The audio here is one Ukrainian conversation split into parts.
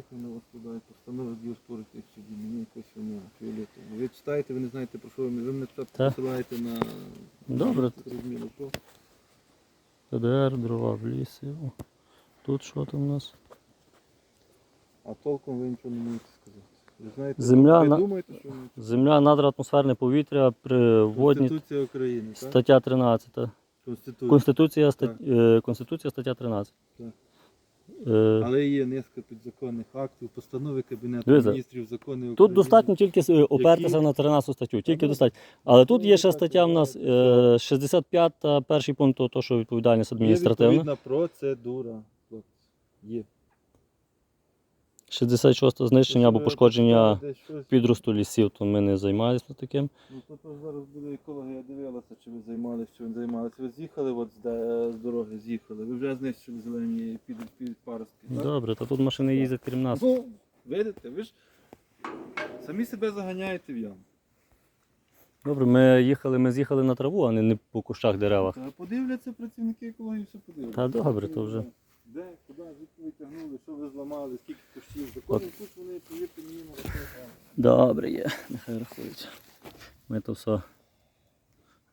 нехай на вас подають постанови діоспори тисячі дій, мені якось воно фіолетово. Ви читаєте, ви не знаєте про що ви, ви мене спочатку Так. посилаєте на... Добре. Зрозуміло, що? ПДР, дрова в лісі. О, Тут що там у нас? А толком ви нічого не можете сказати. Ви знаєте, Земля ви на- думаєте, що ви... Земля, надра, атмосферне повітря, при водні Конституція України, так? стаття 13. Конституція. Конституція, стат... е, Конституція стаття 13. Е, Але є низка підзаконних актів, постанови Кабінету Дивіться, міністрів, закони України. Тут достатньо тільки е, опертися на 13 статтю, тільки достатньо. Але тут є ще стаття в нас е, 65, перший пункт, то, то, що відповідальність Є адміністративна. відповідна процедура. хлопці. Є. 66 знищення або е, пошкодження підросту лісів, то ми не займалися таким. Ну, то, то зараз буде екологія дивилася, чи ви займалися, чи ви не займалися. Ви з'їхали от з, де- з дороги, з'їхали. Ви вже знищили зелені під, під паростки. так? Добре, та тут машини їздять крім нас. Ну, видите, ви ж самі себе заганяєте в яму. Добре, ми їхали, ми з'їхали на траву, а не, не по кущах деревах. Та Подивляться працівники екології, все подивляться. Та добре, то вже. Де, куди, звідки ви тягнули, що ви зламали, скільки кущів. Законний кущ вони, повірте мені, на рахунок. Добре є, нехай рахують. Ми то все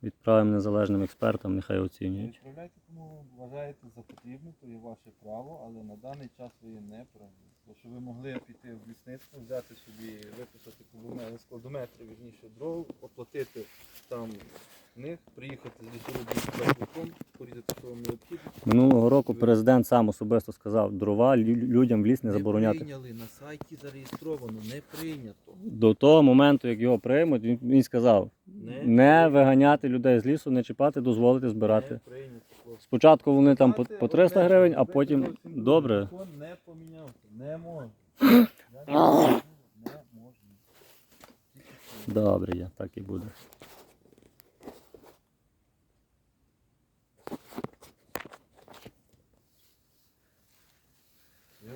відправимо незалежним експертам, нехай оцінюють. Відправляйте, кому вважаєте за потрібне, то є ваше право, але на даний час ви є неправі. Бо що ви могли піти в лісництво, взяти собі, виписати кубометр, складометри, вірніше дров, оплатити там них, приїхати з лісорубним порізати, що вам необхідно. Минулого року президент сам особисто сказав, дрова лю- людям в ліс не забороняти. прийняли, на сайті зареєстровано, не прийнято. До того моменту, як його приймуть, він, він сказав, Не, не виганяти людей з лісу, не чіпати, дозволити збирати. Не прийнято. хлопці. Спочатку вони там по, по 300 гривень, а потім добре. Закон не помінявся. Не можна. Я не можу. Не можна. Добре є, так і буде.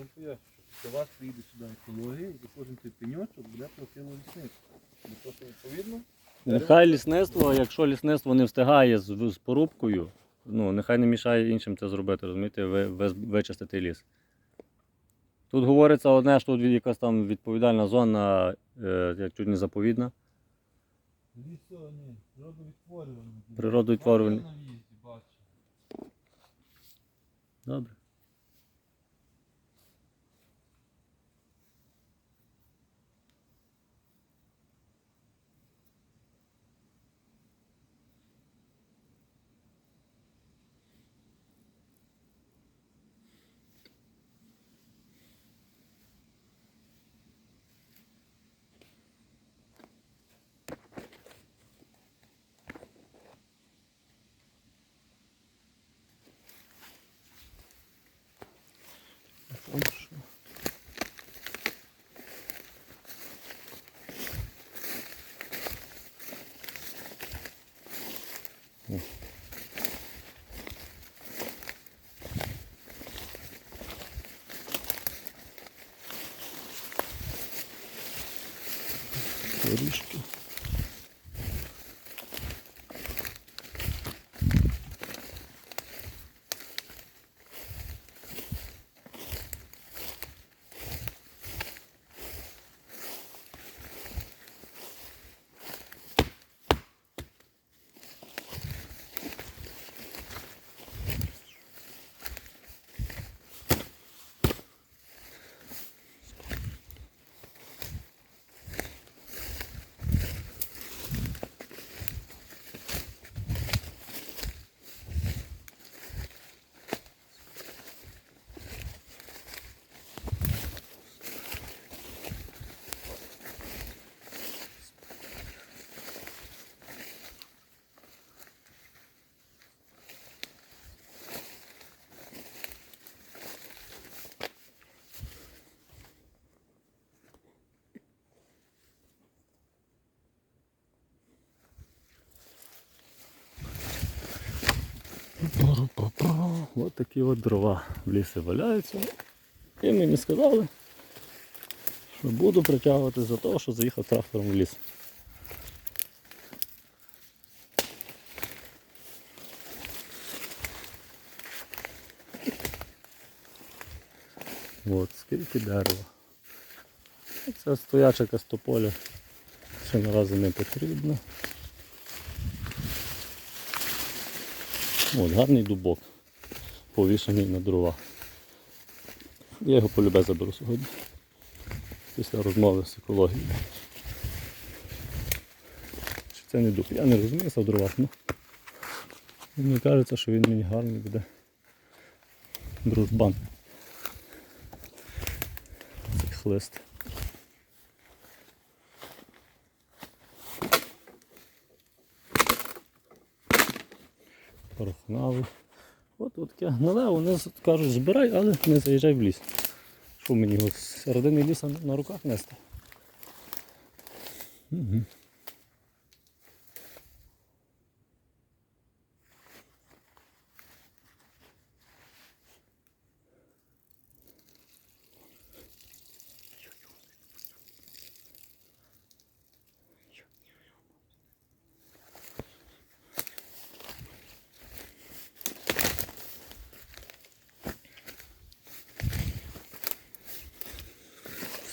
Вам поясню, що до вас приїде сюди екологія, і за кожен цей пеньочок буде платило лісництво. Бо то, відповідно, Нехай лісництво, якщо лісництво не встигає з, з порубкою, ну нехай не мішає іншим це зробити, розумієте, ви, ви, вичистити ліс. Тут говориться одне, що тут якась там відповідальна зона, е, як чуть не заповідна. лісо, ні, природовідтворювання. В'їзді, бачу. Добре. Горішки. Ось такі от дрова в лісі валяються. І мені сказали, що буду притягувати за те, що заїхав трактором в ліс. От, скільки дерева. Це стояча кастополя. Ще наразі не потрібно. От, гарний дубок. Повішений на дрова. Я його полюбе заберу сьогодні. Після розмови з екологією. Чи це не дуб? Я не розуміюся в дровах, ну. Мені кажеться, що він мені гарний буде. Дружбан. Цей хлист. Порохнали. От от таке гниле, вони кажуть, збирай, але не заїжджай в ліс. Що мені з середини лісу на руках нести? Угу.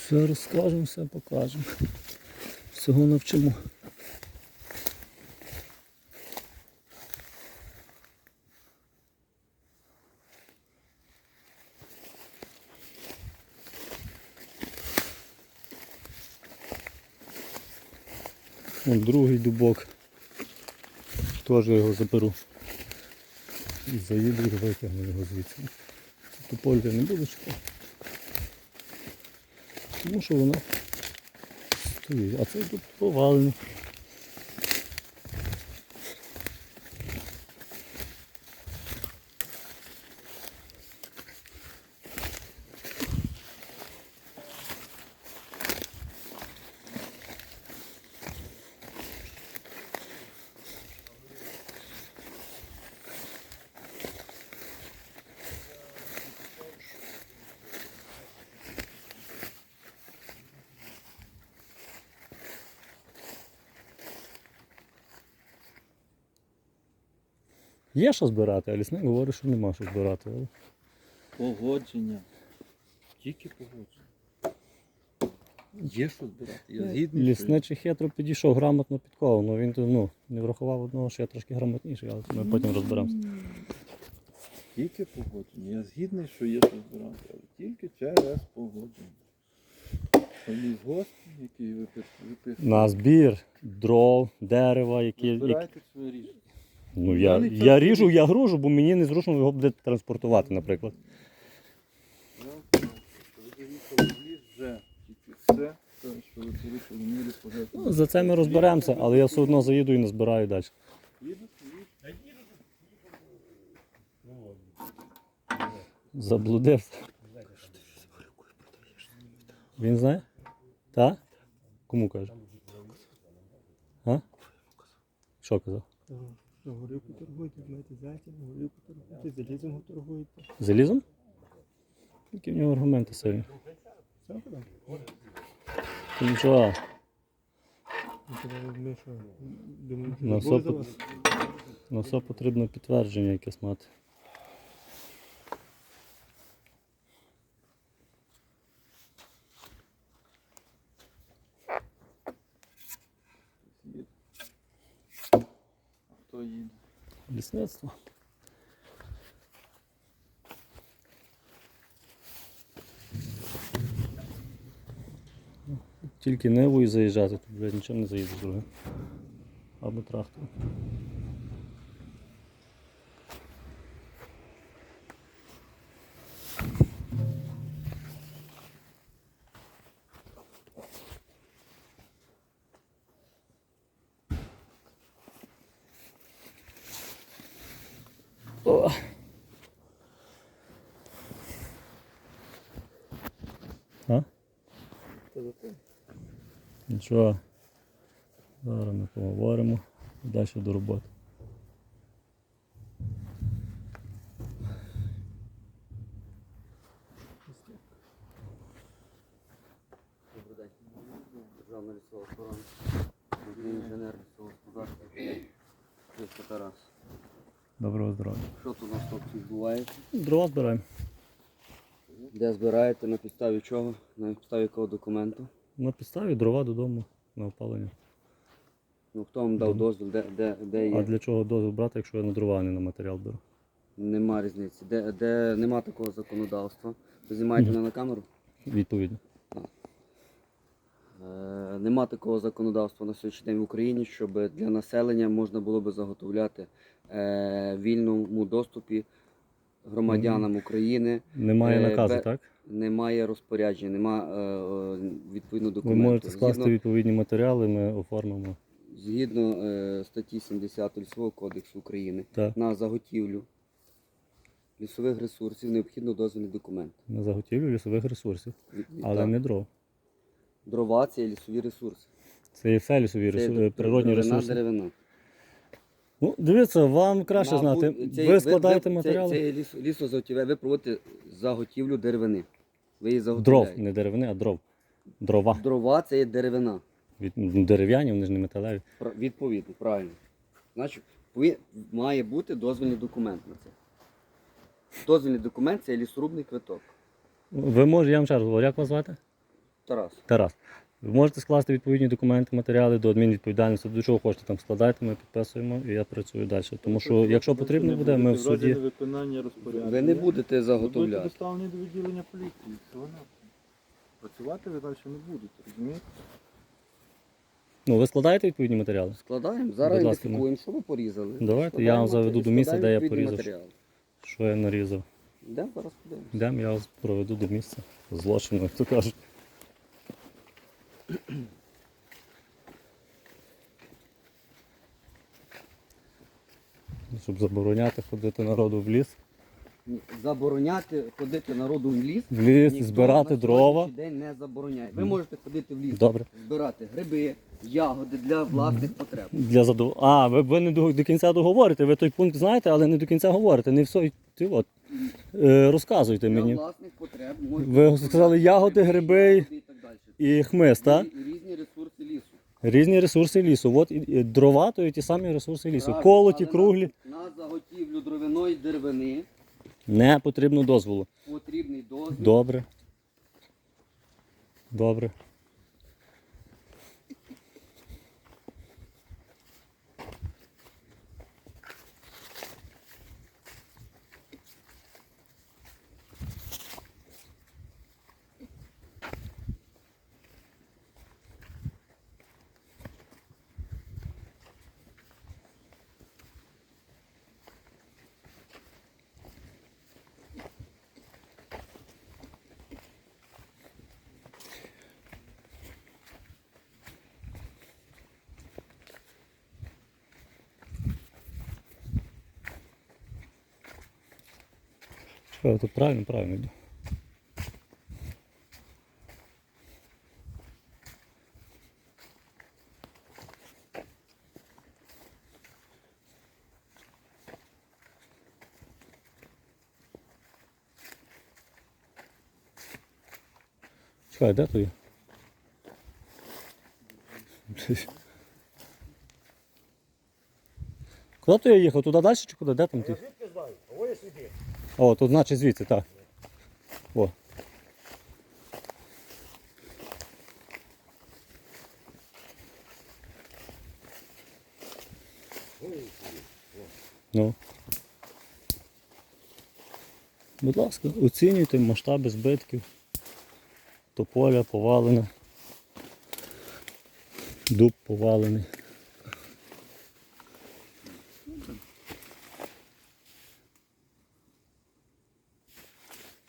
Все розкажемо, все покажемо. Всього навчимо. Вон другий дубок. Теж його заберу. І заїду і витягну його звідси. Тополь я не буду чекати. Тому що воно стоїть. А це тут повалений. Є що збирати, а лісник говорить, що нема що збирати. Погодження. Тільки погодження. Є що збирати. Я згідний. Лісничий хитро підійшов грамотно підковано. Ну, він ну, не врахував одного, що я трошки грамотніший, але ми потім розберемося. Тільки погодження. Я згідний, що є що збирати, але тільки через погодження. Лісгосп, який ви пишете. На збір дров, дерева, які. які... Збирайте своє рішення. Ну, я, Даний час я ріжу, я гружу, бо мені незручно його буде транспортувати, наприклад. Вже все, що ви порушили мірі. Ну, за це ми розберемося, але я все одно заїду і не збираю далі. Заблудився. Він знає? Так? Кому каже? А? Що казав? Що горілку торгуєте, маєте зайця, горілку торгуєте, залізом торгуєте. Залізом? Які в нього аргументи сильні. Нічого, на все потрібно підтвердження якесь мати. Їде. А хто їде? Лісництво. Тільки невою заїжджати, тут блядь, нічого не заїде друге. Або трактором. Та. Нічого. Зараз ми поговоримо. Далі до роботи. Державна лісова охорона. Інженер лісового господарства. Тарас. Доброго здоров'я. Що тут у нас хлопці відбувається? Дрова збираємо. Де збираєте, на підставі чого? На підставі якого документу? На підставі дрова додому на опалення. Ну хто вам дав дозвіл, де, де, де А для чого дозвіл брати, якщо я на дрова, а не на матеріал беру? Нема різниці. Де, де нема такого законодавства. Ви знімаєте мене на камеру? Відповідно. Е, Нема такого законодавства на сьогоднішній день в Україні, щоб для населення можна було би заготовляти е, вільному доступі громадянам України. Немає Е, наказу, бе- так? Немає розпорядження, немає е, е, відповідно Ви документів. можете скласти Згідно, відповідні матеріали, ми оформимо. згідно е, статті 70 Лісового кодексу України Так. на заготівлю лісових ресурсів необхідно дозвільний документ. На заготівлю лісових ресурсів, від- але так. не дров. Дрова це є лісові ресурси. Це є все лісові Це ресурси, є природні деревина, ресурси. деревина. Ну, дивіться, вам краще Мабуть, знати. цей- Ви складаєте ви- матеріали? Це, це ліс, лісозаготівля, ви проводите заготівлю деревини. Ви її Дров, заготовляєте. не деревини, а дров. Дрова. Дрова це є деревина. Від, ну, дерев'яні, вони ж не металеві. Відповідно, правильно. Значить, пові- має бути дозвільний документ на це. Дозвільний документ це є лісорубний квиток. Ви можете, я вам ще раз говорю, як вас звати? Тарас. Тарас. Ви можете скласти відповідні документи, матеріали до адмінвідповідальності, до чого хочете там складайте, ми підписуємо і я працюю далі. Тому що, якщо потрібно буде, ми в суді. виконання розпорядження. Ви не будете Ви будете заготовляти. доставлені до відділення поліції. Всього на Працювати ви далі не будете, розумієте? Ну, ви складаєте відповідні матеріали? Складаємо, зараз Будь ласка, ідентифікуємо, що ви порізали. Давайте, я Складаємо вам заведу матері- до місця, де я відповідні порізав. матеріали. Що я нарізав? Йдемо зараз подивимося. Йдемо, я вас проведу до місця злочину, як то кажуть. Щоб забороняти ходити народу в ліс. Забороняти ходити народу в ліс. В ліс, ніхто збирати на дрова. сьогоднішній день не забороняє. Ви можете ходити в ліс, Добре. збирати гриби, ягоди для власних потреб. Для задов... А, ви, ви не до, до кінця договорите, ви той пункт знаєте, але не до кінця говорите. Не все ти от. Е, розказуйте Для мені. власних потреб можете Ви сказали ягоди, гриби і хмиз, так? І, і різні ресурси лісу. Різні ресурси лісу. От і- і дрова, то і ті самі ресурси лісу. Правильно, Колоті, але круглі. На, на заготівлю дровяної деревини Не потрібно дозволу. потрібний дозвіл. Добре. Добре. Що я тут правильно, правильно йду. Чекай, де то є? Куди то я їхав? Туди далі чи куди? Де там ти? Звідки знаю? Ой, сюди. О, тут значить звідси, так. О. Ну. Будь ласка, оцінюйте масштаби збитків. Тополя повалене. Дуб повалений.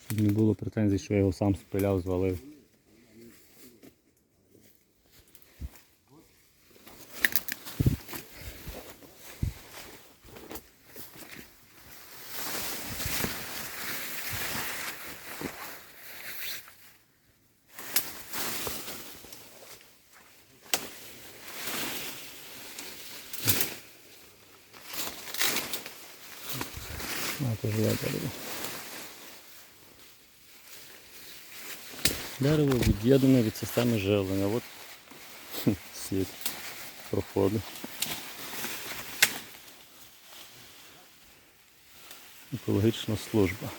Щоб не було претензій, що я його сам спиляв, звалив. А, то живе дерево. Від'єднане від системи живлення. От світ проходу. Екологічна служба.